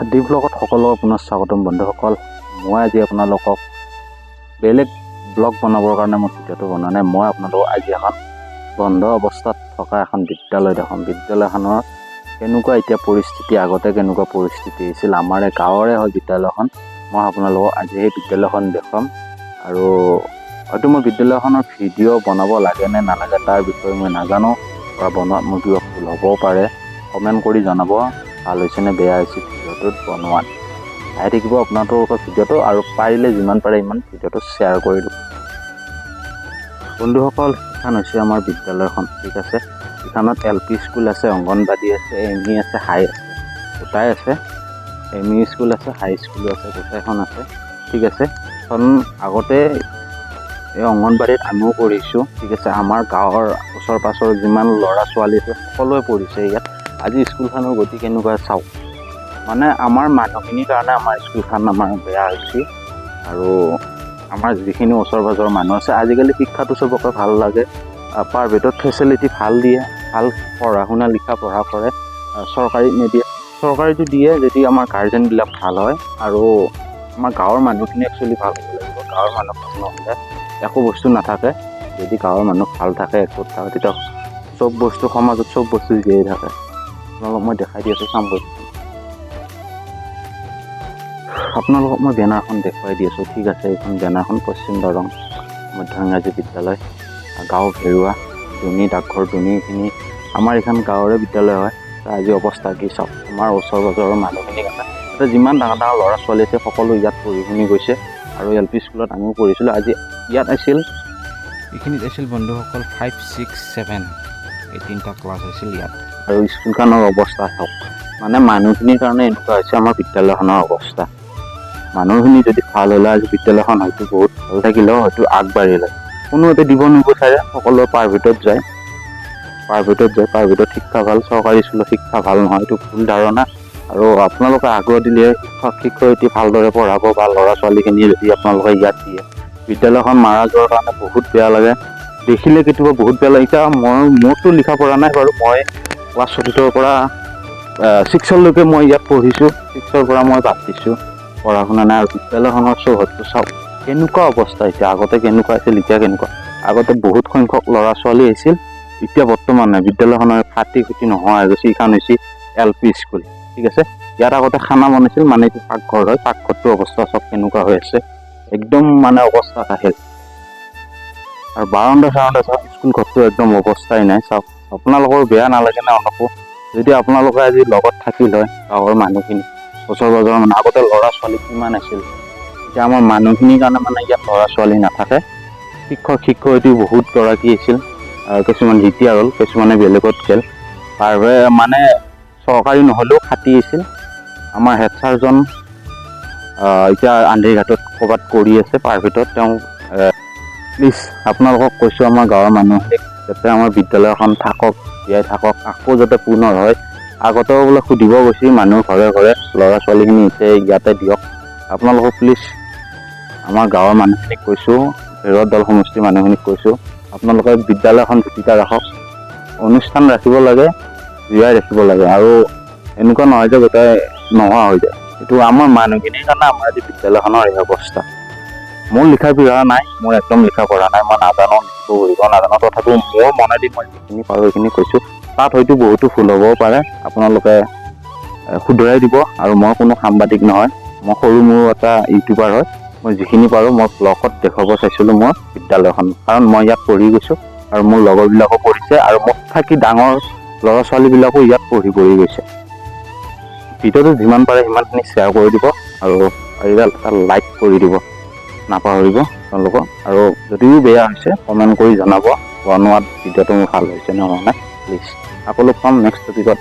দ্বীপ লগত সকলো আপোনাৰ স্বাগতম বন্ধুসকল। মই আজি আপোনালোকক বেলেগ ব্লগ বনাবৰ কাৰণে মই ভিডিঅ'টো বনোৱা নাই। মই আপোনালোকক আজি এখন বন্ধ অৱস্থাত থকা এখন বিদ্যালয় দেখাম বিদ্যালয়খনৰ কেনেকুৱা এতিয়া পৰিস্থিতি আগতে কেনেকুৱা পৰিস্থিতি আছিল আমাৰ গাঁৱৰে হয় বিদ্যালয়খন মই আপোনালোকক আজি সেই বিদ্যালয়খন দেখুৱাম। আৰু হয়তো মই বিদ্যালয়খনৰ ভিডিঅ' বনাব লাগে নে নালাগে তাৰ বিষয়ে মই নাজানো বা বনোৱাত মোৰ কিবা ভুল হ'বও পাৰে। কমেণ্ট কৰি জনাব। ভালো হৈছে নে বেয়া হৈছে ভিডিঅ'টোত বনোৱাত। চাই থাকিব আপোনালোকৰ ভিডিঅ'টো আৰু পাৰিলে যিমান পাৰে ইমান ভিডিঅ'টো শ্বেয়াৰ কৰি দিব বন্ধুসকল এইখন হৈছে আমাৰ বিদ্যালয়খন, ঠিক আছে? এইখনত এল পি স্কুল আছে, অংগনবাদী আছে, এম ই আছে, হাই আছে, গোটাই আছে। এম ই স্কুল আছে, হাই স্কুলো আছে, গোটাইখন আছে, ঠিক আছে? এখন আগতে এই অংগনবাদীত আমিও পঢ়িছোঁ, ঠিক আছে? আমাৰ গাঁৱৰ ওচৰ পাছৰ যিমান ল'ৰা ছোৱালী আছে, সকলোৱে পঢ়িছে ইয়াত। আজি স্কুলখনৰ গতি কেনেকুৱা চাওক মানে আমাৰ মানুহখিনিৰ কাৰণে আমাৰ স্কুলখন আমাৰ বেয়া হৈছে আৰু আমাৰ যিখিনি ওচৰ পাজৰৰ মানুহ আছে আজিকালি শিক্ষাটো চবকে ভাল লাগে। প্ৰাইভেটত ফেচিলিটি ভাল দিয়ে ভাল পঢ়া শুনা লিখা পঢ়া কৰে আহ, চৰকাৰীত নিদিয়ে। চৰকাৰীটো দিয়ে যদি আমাৰ গাৰ্জেনবিলাক ভাল হয় আৰু আমাৰ গাঁৱৰ মানুহখিনি একচুৱেলি ভাল হ'ব লাগিব। গাঁৱৰ মানুহ ভাল নহ'লে একো বস্তু নাথাকে। যদি গাঁৱৰ মানুহ ভাল থাকে একগোট থাকে তেতিয়া চব বস্তু সমাজত চব বস্তু জীয়াই থাকে। আপোনালোকক মই দেখাই দি আছোঁ, চাম বস্তু আপোনালোকক মই বেনাৰখন দেখুৱাই দি আছোঁ, ঠিক আছে, এইখন বেনাৰখন পশ্চিম দৰং মধ্য ইংৰাজী বিদ্যালয়, গাঁও ভেৰুৱা দুনি ডাকঘৰ দুনি এইখিনি আমাৰ এইখন গাঁৱৰে বিদ্যালয় হয় আজি অৱস্থা কি চাওক, আমাৰ ওচৰ পাজৰৰ মানুহখিনিৰ কাৰণে তাতে যিমান ডাঙৰ ডাঙৰ ল'ৰা ছোৱালী আছে, সকলো ইয়াত পঢ়ি শুনি গৈছে, আৰু এল পি স্কুলত আমিও পঢ়িছিলোঁ, আজি ইয়াত আছিল। এইখিনিত আছিল বন্ধুসকল ফাইভ ছিক্স ছেভেন এই তিনিটা ক্লাছ আছিল ইয়াত। আৰু স্কুলখনৰ অৱস্থা চাওক মানে মানুহখিনিৰ কাৰণে এনেকুৱা হৈছে আমাৰ বিদ্যালয়খনৰ অৱস্থা। মানুহখিনি যদি ভাল হ'লে আজি বিদ্যালয়খন হয়তো বহুত ভাল থাকিলেও হয়তো আগবাঢ়িলে কোনো এতিয়া দিব নিবিচাৰে সকলোৱে প্ৰাইভেটত যায়। প্ৰাইভেটত যায় প্ৰাইভেটত শিক্ষা ভাল চৰকাৰী স্কুলত শিক্ষা ভাল নহয় এইটো ভুল ধাৰণা। আৰু আপোনালোকে আগ্ৰহ দিলে শিক্ষক শিক্ষয়িত্ৰী ভালদৰে পঢ়াব বা ল'ৰা ছোৱালীখিনি যদি আপোনালোকে ইয়াত দিয়ে। বিদ্যালয়খন মাৰা যোৱাৰ কাৰণে বহুত বেয়া লাগে। দেখিলে কেতিয়াবা বহুত বেয়া লাগে। এতিয়া মই মোৰতো লিখা পৰা নাই বাৰু মই ক্লাছ চতুৰ্থৰ পৰা ছিক্সলৈকে মই ইয়াত পঢ়িছোঁ ছিক্সৰ পৰা মই বাদ দিছোঁ। পঢ়া শুনা নাই আৰু বিদ্যালয়খনৰ চৌহদটো চাওক কেনেকুৱা অৱস্থা এতিয়া, আগতে কেনেকুৱা আছিল, এতিয়া কেনেকুৱা? আগতে বহুত সংখ্যক ল'ৰা ছোৱালী আহিছিল এতিয়া বৰ্তমান নাই। বিদ্যালয়খনৰ ফাটি খুটি নোহোৱা হৈ গৈছে এইখন হৈছে এল পি স্কুল, ঠিক আছে? ইয়াত আগতে খানা বনাইছিল মানে এইটো পাকঘৰ হয় পাকঘৰটোৰ অৱস্থা চব কেনেকুৱা হৈ আছে, একদম মানে অৱস্থা আহিল আৰু বাৰণ্ডা চাৰণ্ডা চাওক স্কুল ঘৰটো একদম অৱস্থাই নাই, চাওক। আপোনালোকৰ বেয়া নালাগে নে অলপো? যদি আপোনালোকে আজি লগত থাকিল হয় গাঁৱৰ মানুহখিনি ওচৰ পাজৰৰ মানুহ আগতে ল'ৰা ছোৱালী কিমান আছিল? এতিয়া আমাৰ মানুহখিনিৰ কাৰণে মানে ইয়াত ল'ৰা ছোৱালী নাথাকে। শিক্ষক শিক্ষয়িত্ৰী বহুত গৰাকী আছিল কিছুমান ৰিটায়াৰ হ'ল কিছুমানে বেলেগত গ'ল। প্ৰাইভেট মানে চৰকাৰী নহ'লেও খাটি আছিল। আমাৰ হেড ছাৰজন এতিয়া আন্ধেৰিঘাটত ক'ৰবাত কৰি আছে প্ৰাইভেটত। তেওঁ প্লিজ আপোনালোকক কৈছোঁ আমাৰ গাঁৱৰ মানুহখিনিক যাতে আমাৰ বিদ্যালয়খন থাকক, জীয়াই থাকক, আকৌ যাতে পুনৰ হয়। আগতেও বোলে সুধিব গৈছিল মানুহ ঘৰে ঘৰে ল'ৰা ছোৱালীখিনি এতিয়া ইয়াতে দিয়ক। আপোনালোকক প্লিজ আমাৰ গাঁৱৰ মানুহখিনিক কৈছোঁ ভেৰুৱা দল সমষ্টিৰ মানুহখিনিক কৈছোঁ, আপোনালোকে বিদ্যালয়খন জীৱিকা ৰাখক। অনুষ্ঠান ৰাখিব লাগে, জীয়াই ৰাখিব লাগে। আৰু এনেকুৱা নহয় যে গোটেই নোহোৱা হৈ যায়। এইটো আমাৰ মানুহখিনিৰ কাৰণে আমাৰ বিদ্যালয়খনৰ এই অৱস্থা। মোৰ লিখা পঢ়া নাই মোৰ একদম লিখা পঢ়া নাই মই নাজানো লিখিব পঢ়িব নাজানো। তথাপিও মোৰ মনেদি মই যিখিনি পাৰোঁ সেইখিনি কৈছোঁ। তাত হয়তো বহুতো ভুল হ'বও পাৰে আপোনালোকে শুধৰাই দিব আৰু মই কোনো সাংবাদিক নহয় মই সৰু মোৰ এটা ইউটিউবাৰ হয় মই যিখিনি পাৰোঁ মই ব্লগত দেখুৱাব চাইছিলোঁ মোৰ বিদ্যালয়খন কাৰণ মই ইয়াত পঢ়ি গৈছোঁ আৰু মোৰ লগৰবিলাকো পঢ়িছে আৰু মোক থাকি ডাঙৰ ল'ৰা ছোৱালীবিলাকো ইয়াত পঢ়ি পঢ়ি গৈছে। ভিডিঅ'টো যিমান পাৰে সিমানখিনি শ্বেয়াৰ কৰি দিব আৰু এটা লাইক কৰি দিব। নাপাহৰিব তেওঁলোকক। আৰু যদিও বেয়া হৈছে কমেণ্ট কৰি জনাব। বনোৱাত ভিডিঅ'টো মোৰ ভাল হৈছে নে হোৱা নাই প্লিজ আকৌ লগ পাম নেক্সট টপিকত